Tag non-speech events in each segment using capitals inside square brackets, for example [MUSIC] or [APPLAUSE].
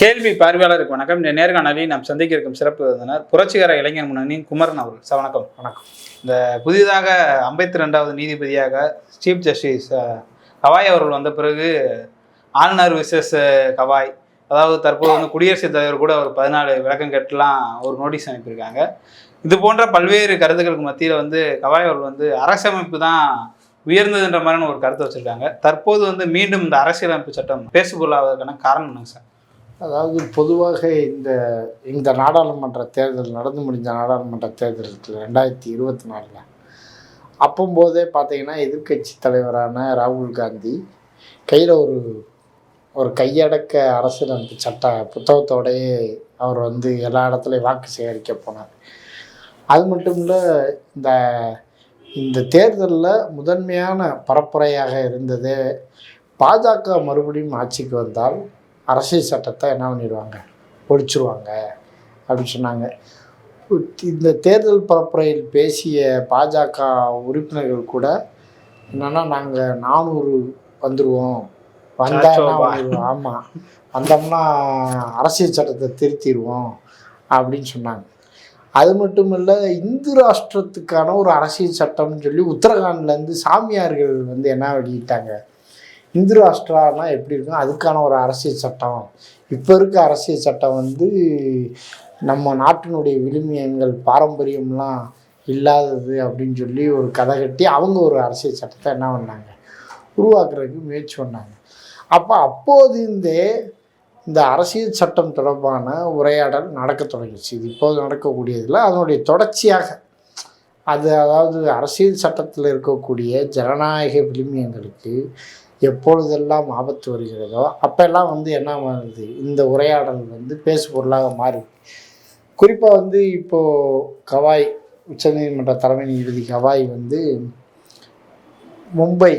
கேள்வி பார்வையாளருக்கு வணக்கம். இந்த நேர்காணலில் நாம் சந்திக்க இருக்கும் சிறப்பு விருந்தினர் புரட்சிகர இளைஞர் முன்னணி குமரன் அவர்கள். சார் வணக்கம். வணக்கம். இந்த புதிதாக ஐம்பத்தி ரெண்டாவது நீதிபதியாக சீஃப் ஜஸ்டிஸ் கவாய் அவர்கள் வந்த பிறகு ஆளுநர் விசேஷ கவாய். அதாவது தற்போது வந்து குடியரசுத் தலைவர் கூட ஒரு பதினாலு விளக்கம் கேட்டுலாம் ஒரு நோட்டீஸ் அனுப்பியிருக்காங்க. இது போன்ற பல்வேறு கருத்துக்களுக்கு மத்தியில் வந்து கவாய் அவர்கள் வந்து அரசமைப்பு தான் உயர்ந்ததுன்ற மாதிரியான ஒரு கருத்தை வச்சுருக்காங்க. தற்போது வந்து மீண்டும் இந்த அரசியலமைப்பு சட்டம் பேசுபொருளாவதற்கான காரணம் என்னங்க சார்? அதாவது பொதுவாக இந்த இந்த நாடாளுமன்ற தேர்தல் நடந்து முடிஞ்ச நாடாளுமன்ற தேர்தல் ரெண்டாயிரத்தி இருபத்தி நாலில் அப்போம்போதே பார்த்தீங்கன்னா எதிர்க்கட்சி தலைவரான ராகுல் காந்தி கையில் ஒரு ஒரு கையடக்க அரசியலமைப்பு சட்ட புத்தகத்தோடையே அவர் வந்து எல்லா இடத்துலையும் வாக்கு சேகரிக்க போனார். அது மட்டும் இல்லை இந்த இந்த தேர்தலில் முதன்மையான பரப்புரையாக இருந்தது பாஜக மறுபடியும் ஆட்சிக்கு வந்தால் அரசியல் சட்டத்தை என்ன பண்ணிடுவாங்க? ஒழிச்சிருவாங்க அப்படின்னு சொன்னாங்க. இந்த தேர்தல் பரப்புரையில் பேசிய பாஜக உறுப்பினர்கள் கூட என்னன்னா நாங்கள் நானூறு வந்துடுவோம் வந்தா என்ன சாச்சோபா. பண்ணிடுவோம்? ஆமாம் வந்தோம்னா அரசியல் சட்டத்தை திருத்திடுவோம் அப்படின்னு சொன்னாங்க. அது மட்டும் இல்லை இந்து ராஷ்டிரத்துக்கான ஒரு அரசியல் சட்டம்னு சொல்லி உத்தரகாண்ட்லேருந்து சாமியார்கள் வந்து என்ன வெளியிட்டாங்க? இந்து ராஷ்டிரானா எப்படி இருக்கும் அதுக்கான ஒரு அரசியல் சட்டம். இப்போ இருக்க அரசியல் சட்டம் வந்து நம்ம நாட்டினுடைய விழுமியங்கள் பாரம்பரியம்லாம் இல்லாதது அப்படின்னு சொல்லி ஒரு கதை கட்டி அவங்க ஒரு அரசியல் சட்டத்தை என்ன பண்ணாங்க? உருவாக்குறதுக்கு முயற்சி பண்ணாங்க. அப்போ அப்போது இருந்தே இந்த அரசியல் சட்டம் தொடர்பான உரையாடல் நடக்க தொடங்கிச்சு இது இப்போது நடக்கக்கூடியதில் அதனுடைய தொடர்ச்சியாக அது அதாவது அரசியல் சட்டத்தில் இருக்கக்கூடிய ஜனநாயக விழுமியங்களுக்கு எப்பொழுதெல்லாம் ஆபத்து வருகிறதோ அப்போல்லாம் வந்து என்ன வருது இந்த உரையாடல் வந்து பேசு பொருளாக மாறி. குறிப்பாக வந்து இப்போது கவாய் உச்சநீதிமன்ற தலைமை நீதிபதி கவாய் வந்து மும்பை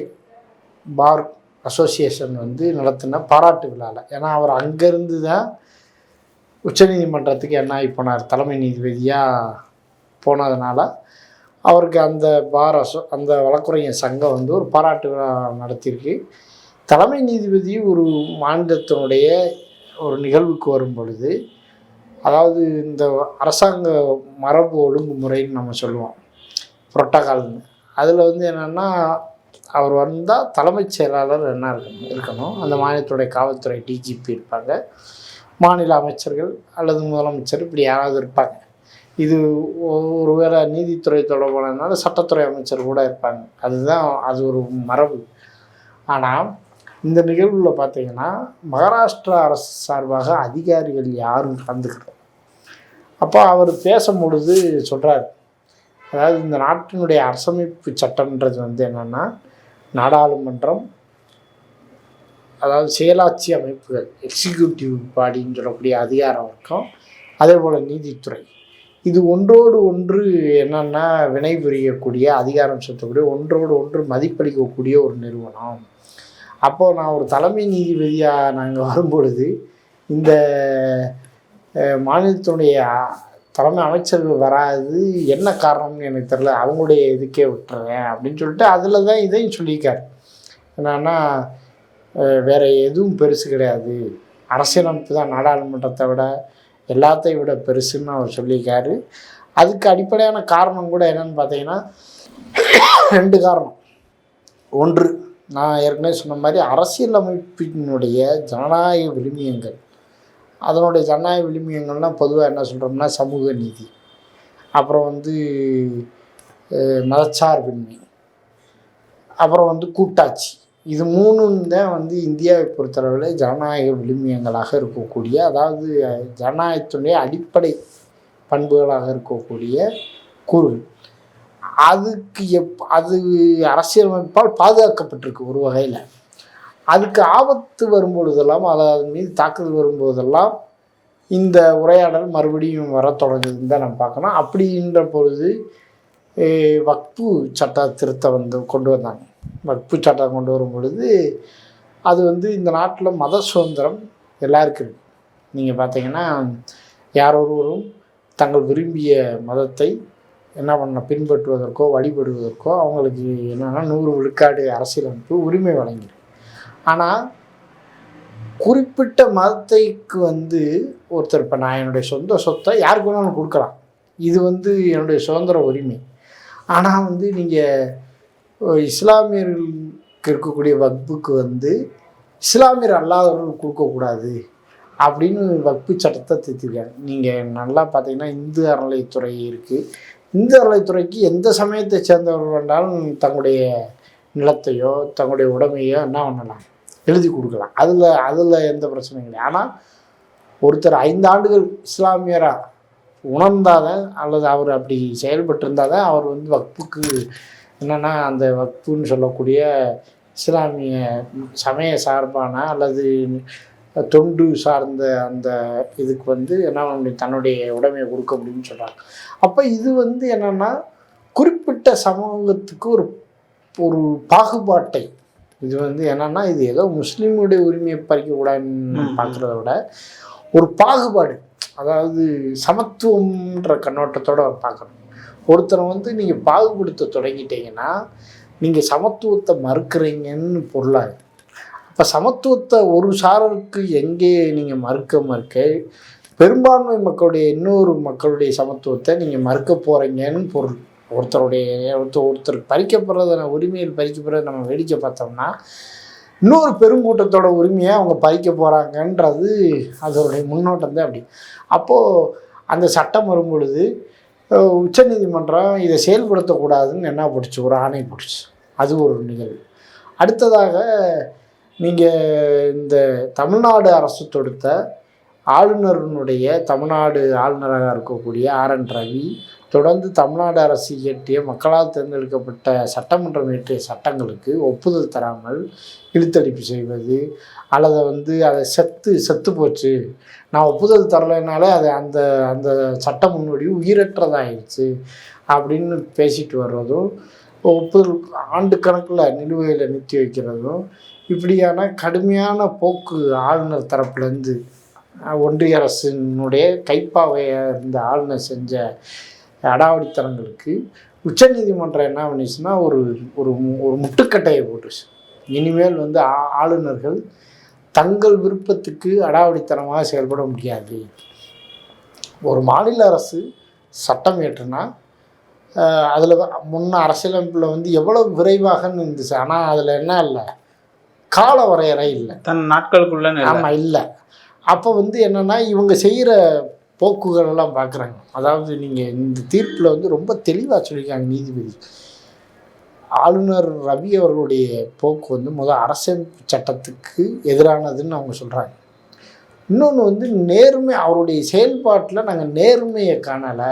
பார் அசோசியேஷன் வந்து நடத்தின பாராட்டு விழாவில் ஏன்னா அவர் அங்கேருந்து தான் உச்சநீதிமன்றத்துக்கு என்ன ஆகி போனார்? தலைமை நீதிபதியாக போனதுனால அவருக்கு அந்த பார் அசோ அந்த வழக்குரைஞர் சங்கம் வந்து ஒரு பாராட்டு விழா நடத்தியிருக்கு. தலைமை நீதிபதி ஒரு மாநிலத்தினுடைய ஒரு நிகழ்வுக்கு வரும் பொழுது அதாவது இந்த அரசாங்க மரபு ஒழுங்குமுறைன்னு நம்ம சொல்லுவோம் புரோட்டோகால்னு அதில் வந்து என்னென்னா அவர் வந்தால் தலைமைச் செயலாளர் என்ன இருக்கணும் இருக்கணும். அந்த மாநிலத்துடைய காவல்துறை டிஜிபி இருப்பாங்க. மாநில அமைச்சர்கள் அல்லது முதலமைச்சர் இப்படி யாராவது இருப்பாங்க. இது ஒ- ஒருவேளை நீதித்துறை தொடர்பானதுனால சட்டத்துறை அமைச்சர் கூட இருப்பாங்க. அதுதான் அது ஒரு மரபு. ஆனால் இந்த நிகழ்வில் பார்த்தீங்கன்னா மகாராஷ்டிரா அரசு சார்பாக அதிகாரிகள் யாரும் கலந்துக்கல. அப்போ அவர் பேசும் பொழுது சொல்கிறார் அதாவது இந்த நாட்டினுடைய அரசமைப்பு சட்டம்ன்றது வந்து என்னென்னா நாடாளுமன்றம் அதாவது செயலாட்சி அமைப்புகள் எக்ஸிக்யூட்டிவ் பாடின்னு சொல்லக்கூடிய அதிகார வர்க்கம் அதே போல் நீதித்துறை. இது ஒன்றோடு ஒன்று என்னென்னா வினை புரியக்கூடிய அதிகாரம் செலுத்தக்கூடிய ஒன்றோடு ஒன்று மதிப்பளிக்கக்கூடிய ஒரு நிறுவனம். அப்போது நான் ஒரு தலைமை நீதிபதியாக நாங்கள் வரும்பொழுது இந்த மாநிலத்தினுடைய தலைமை அமைச்சர்கள் வராது என்ன காரணம்னு எனக்கு தெரியல அவங்களுடைய இதுக்கே விட்டுறேன் அப்படின்னு சொல்லிட்டு அதில் தான் இதையும் சொல்லியிருக்காரு. என்னன்னா வேறு எதுவும் பெருசு கிடையாது. அரசியலமைப்பு தான் நாடாளுமன்றத்தை விட எல்லாத்தையும் விட பெருசுன்னு அவர் சொல்லியிருக்காரு. அதுக்கு அடிப்படையான காரணம் கூட என்னன்னு பார்த்தீங்கன்னா ரெண்டு காரணம். ஒன்று நான் ஏற்கனவே சொன்ன மாதிரி அரசியலமைப்பினுடைய ஜனநாயக விழுமியங்கள். அதனுடைய ஜனநாயக விழுமியங்கள்னால் பொதுவாக என்ன சொல்கிறோம்னா சமூக நீதி. அப்புறம் வந்து மதச்சார்பின்மை. அப்புறம் வந்து கூட்டாட்சி. இது மூணும் தான் வந்து இந்தியாவை பொறுத்தளவில் ஜனநாயக விழுமியங்களாக இருக்கக்கூடிய அதாவது ஜனநாயகத்துடைய ஜனநாயகத்தினுடைய அடிப்படை பண்புகளாக இருக்கக்கூடிய கூறுகள். அதுக்கு எப் அது அரசியலமைப்பால் பாதுகாக்கப்பட்டிருக்கு ஒரு வகையில். அதுக்கு ஆபத்து வரும்பொழுதெல்லாம் அதாவது மீது தாக்குதல் வரும்போதெல்லாம் இந்த உரையாடல் மறுபடியும் வர தொடங்குதுன்னு தான் நம்ம பார்க்கணும். அப்படின்ற பொழுது வக்பு சட்ட திருத்தம் வந்து கொண்டு வந்தாங்க. வக்பு சட்டம் கொண்டு வரும் பொழுது அது வந்து இந்த நாட்டில் மத சுதந்திரம் எல்லாருக்கும் நீங்கள் பார்த்தீங்கன்னா யார் ஒருவரும் தங்கள் விரும்பிய மதத்தை என்ன பண்ண பின்பற்றுவதற்கோ வழிபடுவதற்கோ அவங்களுக்கு என்னென்னா நூறு விழுக்காடு அரசியலமைப்பு உரிமை வழங்கிடும் ஆனால் குறிப்பிட்ட மதத்தைக்கு வந்து ஒருத்தர் இப்போ நான் என்னுடைய சொந்த சொத்தை யாருக்கு வேணாலும் கொடுக்கலாம். இது வந்து என்னுடைய சுதந்திர உரிமை. ஆனால் வந்து நீங்கள் இஸ்லாமியர்களுக்கு இருக்கக்கூடிய வக்புக்கு வந்து இஸ்லாமியர் அல்லாதவர்கள் கொடுக்கக்கூடாது அப்படின்னு வக்பு சட்டத்தை திருத்திருக்காங்க. நீங்கள் நல்லா பார்த்தீங்கன்னா இந்து அறநிலைத்துறை இருக்குது இந்து அறநிலைத்துறைக்கு எந்த சமயத்தை சேர்ந்தவர்கள் வேண்டாலும் தங்களுடைய நிலத்தையோ தங்களுடைய உடமையோ என்ன பண்ணலாம்? எழுதி கொடுக்கலாம். அதில் அதில் எந்த பிரச்சனையும் இல்லை. ஆனால் ஒருத்தர் ஐந்து ஆண்டுகள் இஸ்லாமியராக உணர்ந்தாதான் அல்லது அவர் அப்படி செயல்பட்டிருந்தால் தான் அவர் வந்து வக்புக்கு என்னென்னா அந்த வக்புன்னு சொல்லக்கூடிய இஸ்லாமிய சமய சார்பான அல்லது தொண்டு சார்ந்த அந்த இதுக்கு வந்து என்ன தன்னுடைய உடைமையை கொடுக்க முடியும்னு சொல்கிறாங்க அப்போ இது வந்து என்னென்னா குறிப்பிட்ட சமூகத்துக்கு ஒரு ஒரு பாகுபாட்டை. இது வந்து என்னன்னா இது ஏதோ முஸ்லீமுடைய உரிமையை பறிக்கக்கூடாதுன்னு. பார்க்குறத விட ஒரு பாகுபாடு. அதாவது சமத்துவம்ன்ற கண்ணோட்டத்தோட பார்க்கணும். ஒருத்தரை வந்து நீங்கள் பாகுபடுத்த தொடங்கிட்டீங்கன்னா நீங்கள் சமத்துவத்தை மறுக்கிறீங்கன்னு பொருளாகுது அப்போ சமத்துவத்தை ஒரு சாரருக்கு எங்கே நீங்கள் மறுக்க மறுக்க பெரும்பான்மை மக்களுடைய இன்னொரு மக்களுடைய சமத்துவத்தை நீங்கள் மறுக்க போகிறீங்கன்னு பொருள். ஒருத்தருடைய ஒருத்தர் ஒருத்தர் பறிக்கப்படுறத உரிமையில் பறிக்கப்படுறத நம்ம வேடிக்கை பார்த்தோம்னா இன்னொரு பெருங்கூட்டத்தோட உரிமையை அவங்க பறிக்க போகிறாங்கன்றது அதோடைய முன்னோட்டம் தான் அப்படி. அப்போது அந்த சட்டம் வரும் பொழுது உச்சநீதிமன்றம் இதை செயல்படுத்தக்கூடாதுன்னு என்ன போட்டுச்சு? ஒரு ஆணை போட்டுச்சு. அது ஒரு நிகழ்வு. அடுத்ததாக நீங்கள் இந்த தமிழ்நாடு அரசு தொடுத்த ஆளுநரினுடைய தமிழ்நாடு ஆளுநராக இருக்கக்கூடிய ஆர் என் ரவி தொடர்ந்து தமிழ்நாடு அரசு இயற்றிய மக்களால் தேர்ந்தெடுக்கப்பட்ட சட்டமன்றம் இயற்றிய சட்டங்களுக்கு ஒப்புதல் தராமல் இழுத்தடிப்பு செய்வது அல்லது வந்து அதை செத்து செத்து போச்சு. நான் ஒப்புதல் தரலைனாலே அது அந்த அந்த சட்ட முன்வடிவு உயிரற்றதாயிடுச்சு அப்படின்னு பேசிட்டு வர்றதும் ஒப்புதல் ஆண்டு கணக்கில் நிலுவையில் நிறுத்தி வைக்கிறதும் இப்படியான கடுமையான போக்கு ஆளுநர் தரப்புலேருந்து ஒன்றிய அரசினுடைய கைப்பாவையாக இருந்த ஆளுநர் செஞ்ச அடாவடித்தனங்களுக்கு உச்சநீதிமன்றம் என்ன பண்ணிச்சுன்னா ஒரு ஒரு ஒரு முட்டுக்கட்டையை போட்டுச்சு. இனிமேல் வந்து ஆ- ஆளுநர்கள் தங்கள் விருப்பத்துக்கு அடாவடித்தனமாக செயல்பட முடியாது. ஒரு மாநில அரசு சட்டம் இயற்றுனா அதில் முன்ன அரசியலமைப்பில் வந்து எவ்வளோ விரைவாகன்னு இருந்துச்சு ஆனால் அதில் என்ன இல்லை கால வரையறை இல்லை. தன் நாட்களுக்குள்ள. ஆமாம் இல்லை. அப்போ வந்து என்னென்னா இவங்க செய்கிற போக்குகளெல்லாம் பார்க்குறாங்க. அதாவது நீங்கள் இந்த தீர்ப்பில் வந்து ரொம்ப தெளிவாக சொல்லியிருக்காங்க நீதிபதி. ஆளுநர் ரவி அவர்களுடைய போக்கு வந்து முதல் அரசியமைப்பு சட்டத்துக்கு எதிரானதுன்னு அவங்க சொல்கிறாங்க இன்னொன்று வந்து நேர்மை அவருடைய செயல்பாட்டில் நாங்கள் நேர்மையை காணலை.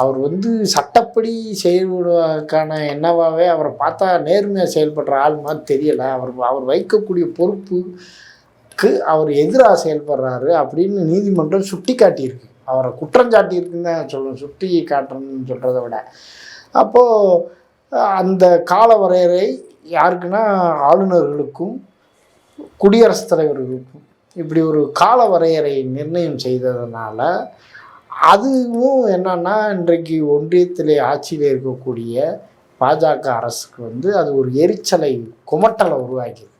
அவர் வந்து சட்டப்படி செயல்படுவதற்கான என்னவாகவே அவரை பார்த்தா நேர்மையாக செயல்படுற ஆள் மாதிரி தெரியலை. அவர் அவர் வைக்கக்கூடிய பொறுப்பு பொறுப்புக்கு அவர் எதிராக செயல்படுறாரு அப்படின்னு நீதிமன்றம் சுட்டி காட்டியிருக்கு அவரை குற்றஞ்சாட்டியிருக்குன்னு தான் சொல்லணும் சுட்டி காட்டணும்னு சொல்கிறத விட. அப்போது அந்த கால வரையறை யாருக்குன்னா ஆளுநர்களுக்கும் குடியரசுத் தலைவர்களுக்கும் இப்படி ஒரு கால வரையறை நிர்ணயம் செய்ததுனால அதுவும் என்னன்னா இன்றைக்கு ஒன்றியத்திலே ஆட்சியில் இருக்கக்கூடிய பாஜக அரசுக்கு வந்து அது ஒரு எரிச்சலை குமட்டலை உருவாக்கிது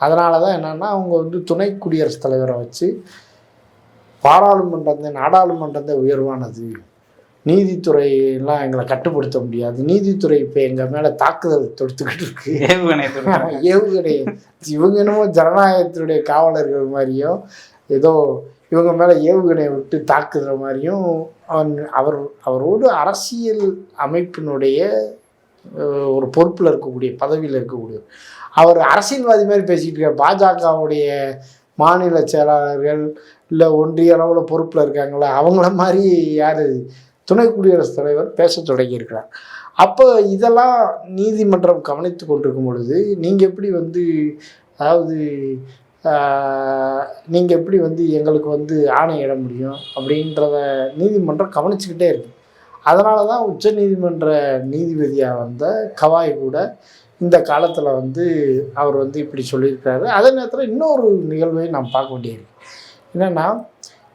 அதனால தான் என்னென்னா அவங்க வந்து துணை குடியரசுத் தலைவரை வச்சு நாடாளுமன்றம் தான் உயர்வானது. நீதித்துறை எல்லாம் எங்களை கட்டுப்படுத்த முடியாது. நீதித்துறை இப்போ எங்கள் மேலே தாக்குதல் தொடுத்துக்கிட்டு இருக்கு. ஏவுகணை. [LAUGHS] ஏவுகணை இவங்க என்னமோ ஜனநாயகத்தினுடைய காவலர்கள் மாதிரியும் ஏதோ இவங்க மேலே ஏவுகணை விட்டு தாக்குற மாதிரியும் அவன் அவர் அவரோடு அரசியல் அமைப்பினுடைய ஒரு பொறுப்பில் இருக்கக்கூடிய பதவியில் இருக்கக்கூடிய அவர் அரசியல்வாதி மாதிரி பேசிக்கிட்டு இருக்கார். பாஜகவுடைய மாநில செயலாளர்கள் இல்லை ஒன்றிய அளவில் பொறுப்பில் இருக்காங்களா அவங்கள மாதிரி யார்? துணை குடியரசுத் தலைவர் பேச தொடங்கியிருக்கிறார் அப்போ இதெல்லாம் நீதிமன்றம் கவனித்து கொண்டிருக்கும் பொழுது நீங்கள் எப்படி வந்து அதாவது நீங்கள் எப்படி வந்து எங்களுக்கு வந்து ஆணையிட முடியும் அப்படின்றத நீதிமன்றம் கவனிச்சுக்கிட்டே இருக்கு. அதனால தான் உச்ச நீதிமன்ற நீதிபதியாக வந்த கவாய் கூட இந்த காலத்தில் வந்து அவர் வந்து இப்படி சொல்லியிருக்காரு. அதே நேரத்தில் இன்னொரு நிகழ்வை நாம் பார்க்க வேண்டியிருக்கு. என்னென்னா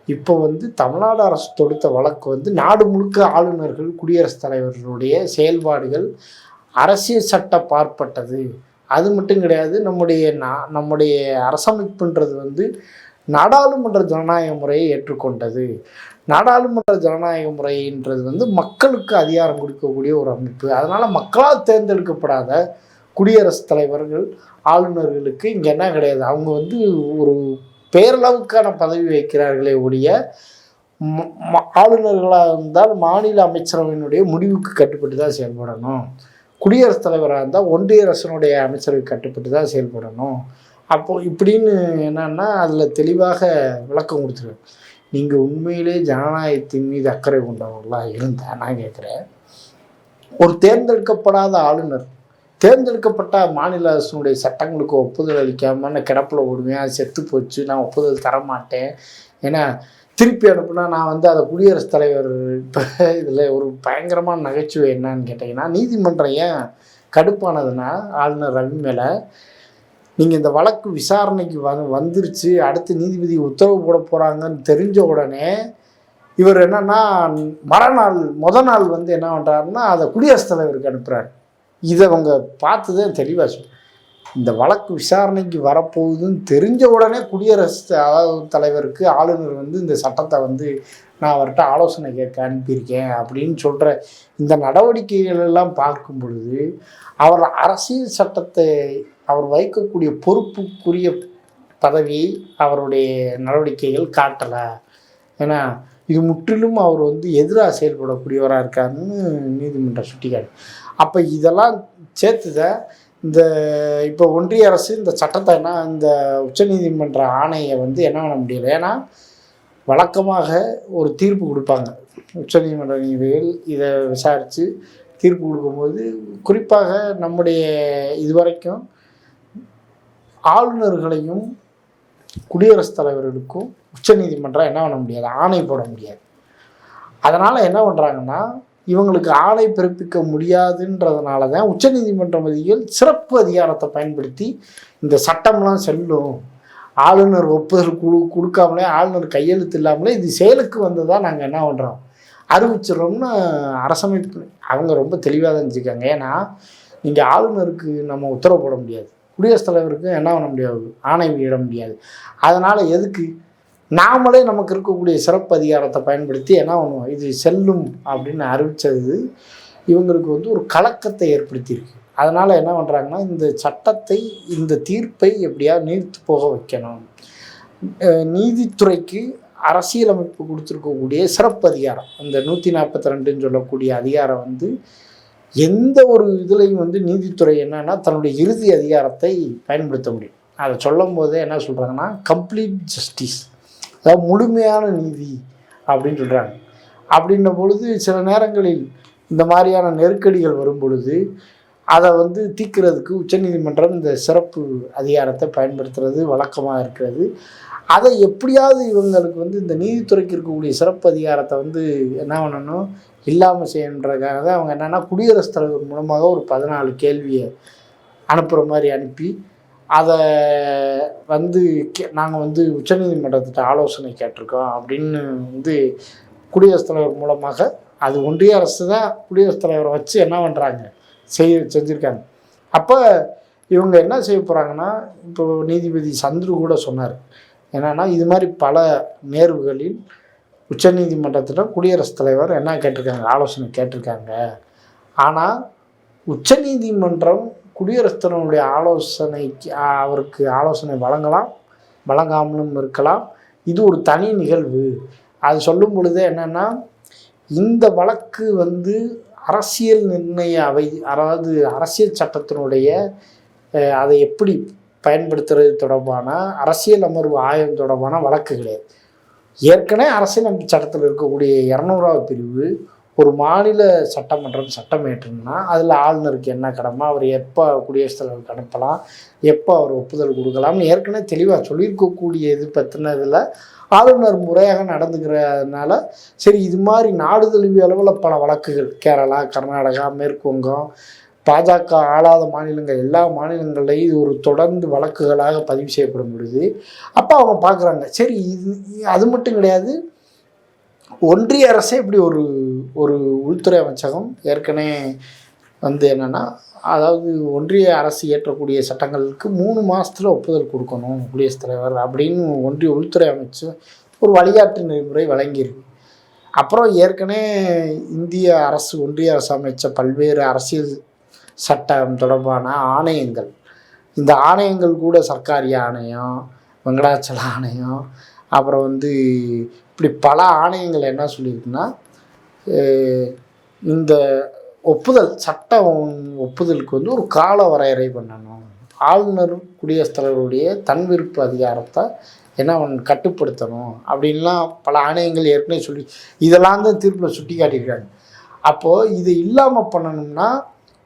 இப்போ வந்து தமிழ்நாடு அரசு தொடுத்த வழக்கு வந்து நாடு முழுக்க ஆளுநர்கள் குடியரசுத் தலைவர்களுடைய செயல்பாடுகள் அரசியல் சட்ட பார்ப்பட்டது. அது மட்டும் கிடையாது நம்முடைய நா நம்முடைய அரசமைப்புன்றது வந்து நாடாளுமன்ற ஜனநாயக முறையை ஏற்றுக்கொண்டது. நாடாளுமன்ற ஜனநாயக முறைன்றது வந்து மக்களுக்கு அதிகாரம் கொடுக்கக்கூடிய ஒரு அமைப்பு. அதனால் மக்களால் தேர்ந்தெடுக்கப்படாத குடியரசுத் தலைவர்கள் ஆளுநர்களுக்கு இங்கே என்ன கிடையாது. அவங்க வந்து ஒரு பேரளவுக்கான பதவி வைக்கிறார்களே ஒழிய ஆளுநர்களாக இருந்தால் மாநில அமைச்சரவையினுடைய முடிவுக்கு கட்டுப்பட்டு தான் செயல்படணும். குடியரசுத் தலைவராக இருந்தால் ஒன்றிய அரசனுடைய அமைச்சரவைக்கு கட்டுப்பட்டு தான் செயல்படணும். அப்போ இப்படின்னு என்னன்னா அதில் தெளிவாக விளக்கம் கொடுத்துருவேன் நீங்கள் உண்மையிலே ஜனநாயகத்தின் மீது அக்கறை கொண்டவர்களாக இருந்தால் நான் கேட்குறேன் ஒரு தேர்ந்தெடுக்கப்படாத ஆளுநர் தேர்ந்தெடுக்கப்பட்ட மாநில அரசுடைய சட்டங்களுக்கு ஒப்புதல் அளிக்காமல் நான் கிடப்பில் விடுவேன் அது செத்து போச்சு நான் ஒப்புதல் தரமாட்டேன். ஏன்னா திருப்பி அனுப்புனா நான் வந்து அதை குடியரசுத் தலைவர் இப்போ இதில் ஒரு பயங்கரமான நகைச்சுவை என்னன்னு கேட்டிங்கன்னா நீதிமன்றம் ஏன் கடுப்பானதுன்னா ஆளுநர் ரவி மேலே நீங்கள் இந்த வழக்கு விசாரணைக்கு வ வந்துருச்சு அடுத்து நீதிபதி உத்தரவு போட போகிறாங்கன்னு தெரிஞ்ச உடனே இவர் என்னன்னா மறுநாள் முத நாள் வந்து என்ன பண்ணுறாருன்னா அதை குடியரசுத் தலைவருக்கு அனுப்புகிறார் இதை அவங்க பார்த்து தான் தெளிவாக சொல்லு இந்த வழக்கு விசாரணைக்கு வரப்போகுதுன்னு தெரிஞ்ச உடனே குடியரசு அதாவது தலைவருக்கு ஆளுநர் வந்து இந்த சட்டத்தை வந்து நான் அவர்கிட்ட ஆலோசனை கேட்க அனுப்பியிருக்கேன் அப்படின்னு சொல்கிற இந்த நடவடிக்கைகள் எல்லாம் பார்க்கும் பொழுது அவர் அரசியல் சட்டத்தை அவர் வைக்கக்கூடிய பொறுப்புக்குரிய பதவி அவருடைய நடவடிக்கைகள் காட்டலை. ஏன்னா இது முற்றிலும் அவர் வந்து எதிராக செயல்படக்கூடியவராக இருக்காருன்னு நீதிமன்றம் சுட்டிக்காட்டு. அப்போ இதெல்லாம் சேர்த்துதான் இந்த இப்போ ஒன்றிய அரசு இந்த சட்டத்தை என்ன இந்த உச்சநீதிமன்ற ஆணையை வந்து என்ன பண்ண முடியல? ஏன்னா வழக்கமாக ஒரு தீர்ப்பு கொடுப்பாங்க. உச்சநீதிமன்ற நீதிபதிகள் இதை விசாரித்து தீர்ப்பு கொடுக்கும்போது குறிப்பாக நம்முடைய இதுவரைக்கும் ஆளுநர்களையும் குடியரசுத் தலைவர்களுக்கும் உச்சநீதிமன்றம் என்ன பண்ண முடியாது? ஆணை போட முடியாது. அதனால் என்ன பண்ணுறாங்கன்னா இவங்களுக்கு ஆணை பிறப்பிக்க முடியாதுன்றதுனால தான் உச்சநீதிமன்ற மதியில் சிறப்பு அதிகாரத்தை பயன்படுத்தி இந்த சட்டம்லாம் செல்லும். ஆளுநர் ஒப்புதல் குழு கொடுக்காமலே ஆளுநர் கையெழுத்து இல்லாமலே இது செயலுக்கு வந்ததாக நாங்கள் என்ன பண்ணுறோம் அறிவிச்சிடறோம்னு அரசமைப்பு அவங்க ரொம்ப தெளிவாக தான் இருந்துருக்காங்க ஏன்னா நீங்கள் ஆளுநருக்கு நம்ம உத்தரவு போட முடியாது. குடியரசுத் தலைவருக்கு என்ன பண்ண முடியாது? ஆணை விட முடியாது. அதனால் எதுக்கு நாமளே நமக்கு இருக்கக்கூடிய சிறப்பு அதிகாரத்தை பயன்படுத்தி என்ன பண்ணுவோம்? இது செல்லும் அப்படின்னு அறிவித்தது இவங்களுக்கு வந்து ஒரு கலக்கத்தை ஏற்படுத்தியிருக்கு. அதனால் என்ன பண்ணுறாங்கன்னா இந்த சட்டத்தை இந்த தீர்ப்பை எப்படியா நீர்த்து போக வைக்கணும். நீதித்துறைக்கு அரசியலமைப்பு கொடுத்துருக்கக்கூடிய சிறப்பு அதிகாரம் இந்த நூற்றி நாற்பத்தி ரெண்டுன்னு சொல்லக்கூடிய அதிகாரம் வந்து எந்த ஒரு இதுலேயும் வந்து நீதித்துறை என்னன்னா தன்னுடைய இறுதி அதிகாரத்தை பயன்படுத்த முடியும். அதை சொல்லும் போதே என்ன சொல்கிறாங்கன்னா கம்ப்ளீட் ஜஸ்டிஸ் அதாவது முழுமையான நீதி அப்படின்னு சொல்கிறாங்க அப்படின்ன பொழுது சில நேரங்களில் இந்த மாதிரியான நெருக்கடிகள் வரும் பொழுது அதை வந்து தீக்கிறதுக்கு உச்சநீதிமன்றம் இந்த சிறப்பு அதிகாரத்தை பயன்படுத்துறது வழக்கமாக இருக்கிறது. அதை எப்படியாவது இவங்களுக்கு வந்து இந்த நீதித்துறைக்கு இருக்கக்கூடிய சிறப்பு அதிகாரத்தை வந்து என்ன பண்ணணும்? இல்லாமல் செய்யணுன்றதுக்காக தான் அவங்க என்னென்னா குடியரசுத் தலைவர் மூலமாக ஒரு பதினாலு கேள்வியை அனுப்புகிற மாதிரி அனுப்பி அதை வந்து கே நாங்கள் வந்து உச்சநீதிமன்றத்திட்ட ஆலோசனை கேட்டிருக்கோம் அப்படின்னு வந்து குடியரசுத் தலைவர் மூலமாக அது ஒன்றிய அரசு தான் குடியரசுத் தலைவரை வச்சு என்ன பண்ணுறாங்க செய் செஞ்சுருக்காங்க. அப்போ இவங்க என்ன செய்ய போகிறாங்கன்னா இப்போ நீதிபதி சந்துரு கூட சொன்னார். என்னென்னா இது மாதிரி பல நேர்வுகளில் உச்சநீதிமன்றத்திடம் குடியரசுத் தலைவர் என்ன கேட்டிருக்காங்க ஆலோசனை கேட்டிருக்காங்க. ஆனால் உச்சநீதிமன்றம் குடியரசுத் தலைவருடைய ஆலோசனைக்கு அவருக்கு ஆலோசனை வழங்கலாம் வழங்காமலும் இருக்கலாம். இது ஒரு தனி நிகழ்வு. அது சொல்லும் பொழுது என்னென்னா இந்த வழக்கு வந்து அரசியல் நிர்ணய அவை அதாவது அரசியல் சட்டத்தினுடைய அதை எப்படி பயன்படுத்துறது தொடர்பான அரசியல் அமர்வு ஆயம் தொடர்பான வழக்கு கிடையாது ஏற்கனவே அரசியலமைப்பு சட்டத்தில் இருக்கக்கூடிய இரநூறாவது பிரிவு ஒரு மாநில சட்டமன்றம் சட்டம் ஏற்றுனா அதில் ஆளுநருக்கு என்ன கடமை? அவர் எப்போ குடியரசுத் தலைவருக்கு அனுப்பலாம்? எப்போ அவர் ஒப்புதல் கொடுக்கலாம்னு ஏற்கனவே தெளிவாக சொல்லியிருக்கக்கூடிய இது பற்றினதில் ஆளுநர் முறையாக நடந்துக்கிறதுனால சரி இது மாதிரி நாடு தழுவிய அளவில் பல வழக்குகள். கேரளா கர்நாடகா மேற்கு வங்கம் பாஜக ஆளாத மாநிலங்கள் எல்லா மாநிலங்கள்லையும் இது ஒரு தொடர்ந்து வழக்குகளாக பதிவு செய்யப்படும் பொழுது அப்போ அவங்க பார்க்குறாங்க சரி இது அது மட்டும் கிடையாது. ஒன்றிய அரசே இப்படி ஒரு ஒரு உள்துறை அமைச்சகம் ஏற்கனவே வந்து என்னென்னா அதாவது ஒன்றிய அரசு இயற்றக்கூடிய சட்டங்களுக்கு மூணு மாதத்தில் ஒப்புதல் கொடுக்கணும் குடியரசுத் தலைவர் அப்படின்னு ஒன்றிய உள்துறை அமைச்சு ஒரு வழிகாட்டு நெறிமுறை வழங்கியிருக்கு. அப்புறம் ஏற்கனவே இந்திய அரசு ஒன்றிய அரசு அமைச்ச பல்வேறு அரசியல் சட்டம் தொடர்பான ஆணையங்கள் இந்த ஆணையங்கள் கூட சர்க்காரி ஆணையம் வெங்கடாச்சல ஆணையம் அப்புறம் வந்து இப்படி பல ஆணையங்கள் என்ன சொல்லியிருக்குன்னா இந்த ஒப்புதல் சட்டம் ஒப்புதலுக்கு வந்து ஒரு கால வரையறை பண்ணணும். ஆளுநர் குடியரசுத் தலைவருடைய தன் விருப்ப அதிகாரத்தை என்ன கட்டுப்படுத்தணும் அப்படின்லாம் பல ஆணையங்கள் ஏற்கனவே சொல்லி இதெல்லாம் தான் தீர்ப்பில் சுட்டி காட்டியிருக்காங்க. அப்போது இது இல்லாமல் பண்ணணும்னா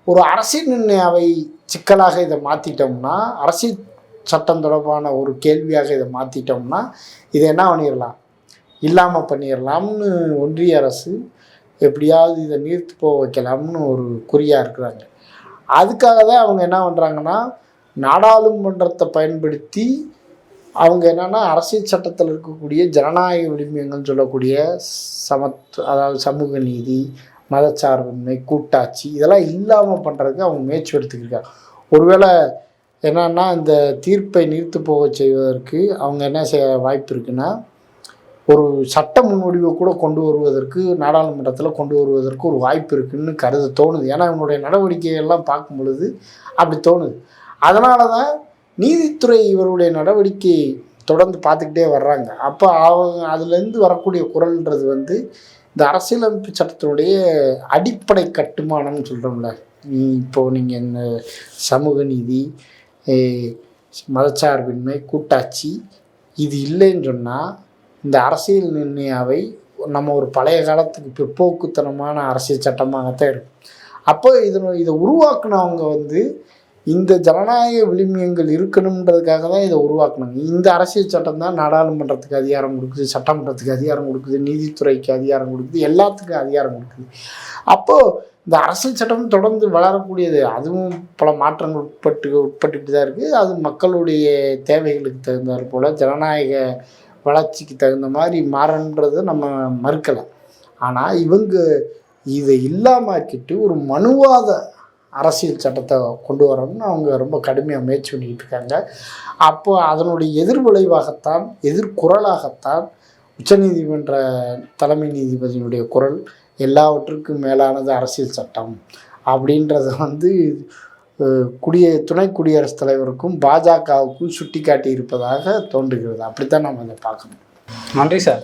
ஒரு அரசியல் நிர்ணய அவை சிக்கலாக இதை மாற்றிட்டோம்னா அரசியல் சட்டம் தொடர்பான ஒரு கேள்வியாக இதை மாற்றிட்டோம்னா இதை என்ன பண்ணிடலாம்? இல்லாமல் பண்ணிடலாம்னு ஒன்றிய அரசு எப்படியாவது இதை நீர்த்து போக வைக்கலாம்னு ஒரு குறியாக இருக்கிறாங்க. அதுக்காக தான் அவங்க என்ன பண்ணுறாங்கன்னா நாடாளுமன்றத்தை பயன்படுத்தி அவங்க என்னென்னா அரசியல் சட்டத்தில் இருக்கக்கூடிய ஜனநாயக விளிம்பியங்கள்னு சொல்லக்கூடிய சமத் அதாவது சமூக நீதி மதச்சார்பின்மை கூட்டாட்சி இதெல்லாம் இல்லாமல் பண்ணுறதுக்கு அவங்க முயற்சி எடுத்துக்கிருக்காங்க. ஒருவேளை என்னன்னா இந்த தீர்ப்பை நீர்த்து போக செய்வதற்கு அவங்க என்ன செய்ய வாய்ப்பு இருக்குன்னா ஒரு சட்ட முன்வடிவை கூட கொண்டு வருவதற்கு நாடாளுமன்றத்தில் கொண்டு வருவதற்கு ஒரு வாய்ப்பு இருக்குன்னு கருத தோணுது. ஏன்னா இவனுடைய நடவடிக்கையெல்லாம் பார்க்கும் பொழுது அப்படி தோணுது. அதனால தான் நீதித்துறை இவருடைய நடவடிக்கை தொடர்ந்து பார்த்துக்கிட்டே வர்றாங்க. அப்போ அவங்க அதுலேருந்து வரக்கூடிய குரல்ன்றது வந்து இந்த அரசியலமைப்பு சட்டத்தினுடைய அடிப்படை கட்டுமானம்னு சொல்கிறோம்ல இப்போது நீங்கள் இந்த சமூக நீதி மதச்சார்பின்மை கூட்டாட்சி இது இல்லைன்னு சொன்னால் இந்த அரசியல் நிர்ணயாவை நம்ம ஒரு பழைய காலத்துக்கு பிற்போக்குத்தனமான அரசியல் சட்டமாகத்தான் இருக்கும். அப்போ இதனை இதை உருவாக்குனவங்க வந்து இந்த ஜனநாயக விளிமியங்கள் இருக்கணுன்றதுக்காக தான் இதை உருவாக்குனாங்க. இந்த அரசியல் சட்டம் தான் நாடாளுமன்றத்துக்கு அதிகாரம் கொடுக்குது சட்டமன்றத்துக்கு அதிகாரம் கொடுக்குது நீதித்துறைக்கு அதிகாரம் கொடுக்குது எல்லாத்துக்கும் அதிகாரம் கொடுக்குது. அப்போது இந்த அரசியல் சட்டம் தொடர்ந்து வளரக்கூடியது அதுவும் பல மாற்றங்கள் உட்பட்டு உட்பட்டுட்டு தான் இருக்குது அது மக்களுடைய தேவைகளுக்கு தகுந்தாற் போல் ஜனநாயக வளர்ச்சிக்கு தகுந்த மாதிரி மாறன்றதை நம்ம மறுக்கலை ஆனால் இவங்க இதை இல்லாமக்கிட்டு ஒரு மனுவாத அரசியல் சட்டத்தை கொண்டு வரணும்னு அவங்க ரொம்ப கடுமையாக முயற்சி பண்ணிக்கிட்டு இருக்காங்க. அப்போ அதனுடைய எதிர்விளைவாகத்தான் எதிர்குரலாகத்தான் உச்சநீதிமன்ற தலைமை நீதிபதியினுடைய குரல் எல்லாவற்றுக்கும் மேலானது அரசியல் சட்டம் அப்படின்றத வந்து குடிய துணை குடியரசுத் தலைவருக்கும் பாஜகவுக்கும் சுட்டி காட்டி இருப்பதாக தோன்றுகிறது. அப்படித்தான் நம்ம அதை பார்க்கணும். நன்றி சார்.